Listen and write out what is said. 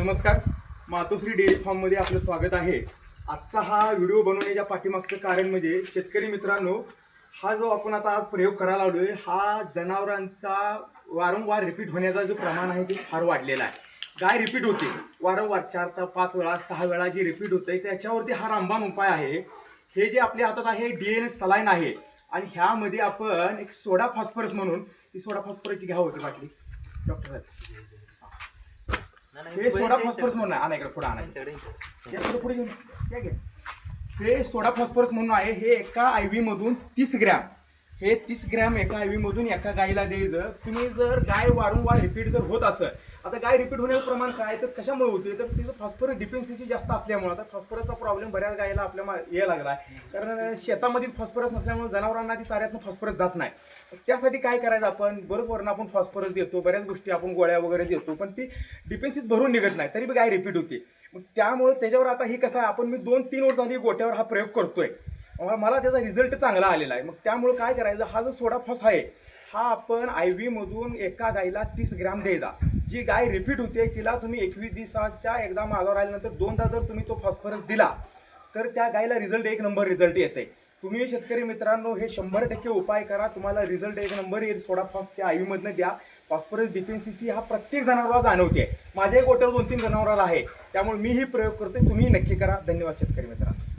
नमस्कार. मातोश्री डेअरी फार्ममध्ये आपलं स्वागत आहे. आजचा हा व्हिडिओ बनवण्याच्या पाठीमागचं कारण म्हणजे शेतकरी मित्रांनो हा जो आपण आता आज प्रयोग करायला आलोय हा जनावरांचा वारंवार रिपीट होण्याचा जो प्रमाण आहे ते फार वाढलेला आहे. गाय रिपीट होते? वारंवार चार ते पाच वेळा सहा वेळा जी रिपीट होते त्याच्यावरती हा रामबाण उपाय आहे. हे जे आपल्या हातात आहे डी एन सलाईन आहे. आणि ह्यामध्ये आपण एक सोडा फॉस्फरस म्हणून ती सोडा फॉस्फरसची घ्या होती बाटली. डॉक्टर साहेब. हे सोडा फॉस्फरस म्हणून आहे. आणा इकडे पुढे आणा घेऊन. हे सोडा फॉस्फरस म्हणून आहे हे एका आय व्ही मधून तीस ग्रॅम हे तीस ग्रॅम एका आय मधून एका गायीला द्यायचं. तुम्ही जर गाय वारंवार रिपीट जर होत असेल आता गाय रिपीट होण्याचं प्रमाण काय? तर कशामुळे होते तर तिचं फॉस्फरस डिपेन्सी जास्त असल्यामुळे आता फॉस्फरसचा प्रॉब्लेम बऱ्याच गायला आपल्या मा- यायला लागला आहे कारण शेतामध्ये फॉस्फरस नसल्यामुळे जनावरांना ती चाऱ्यातनं फॉस्फरस जात नाही. त्यासाठी काय करायचं आपण? बरंच बरोबर आपण फॉस्फरस देतो बऱ्याच गोष्टी आपण गोळ्या वगैरे देतो पण ती डिपेन्सीस भरून निघत नाही तरी बी गाय रिपीट होते. मग त्यामुळे त्याच्यावर आता ही कसं आहे? आपण मी दोन तीन वर्ष झाली गोट्यावर हा प्रयोग करतोय. मला त्याचा रिझल्ट चांगला आलेला आहे. मग त्यामुळे काय करायचं? हा जो सोडा फॉस आहे हा आपण आय व्हीमधून एका गायीला तीस ग्रॅम द्यायचा. जी गाय रिपीट होते तिला तुम्ही एकवीस दिवसाच्या एकदा माझ्यावर आल्यानंतर दोनदा जर तुम्ही तो फॉस्फरस दिला तर त्या गायीला रिझल्ट एक नंबर रिझल्ट येते. तुम्ही शेतकरी मित्रांनो हे शंभर टक्के उपाय करा. तुम्हाला रिझल्ट एक नंबर येईल. सोडा फॉस त्या आय व्हीमधनं द्या. फॉस्फरस डिफेन्सीसी हा प्रत्येक जनावराला जाणवते. माझ्या गोट्यावर दोन तीन जनावराला आहे. त्यामुळे मी ही प्रयोग करते तुम्ही नक्की करा. धन्यवाद शेतकरी मित्रांनो.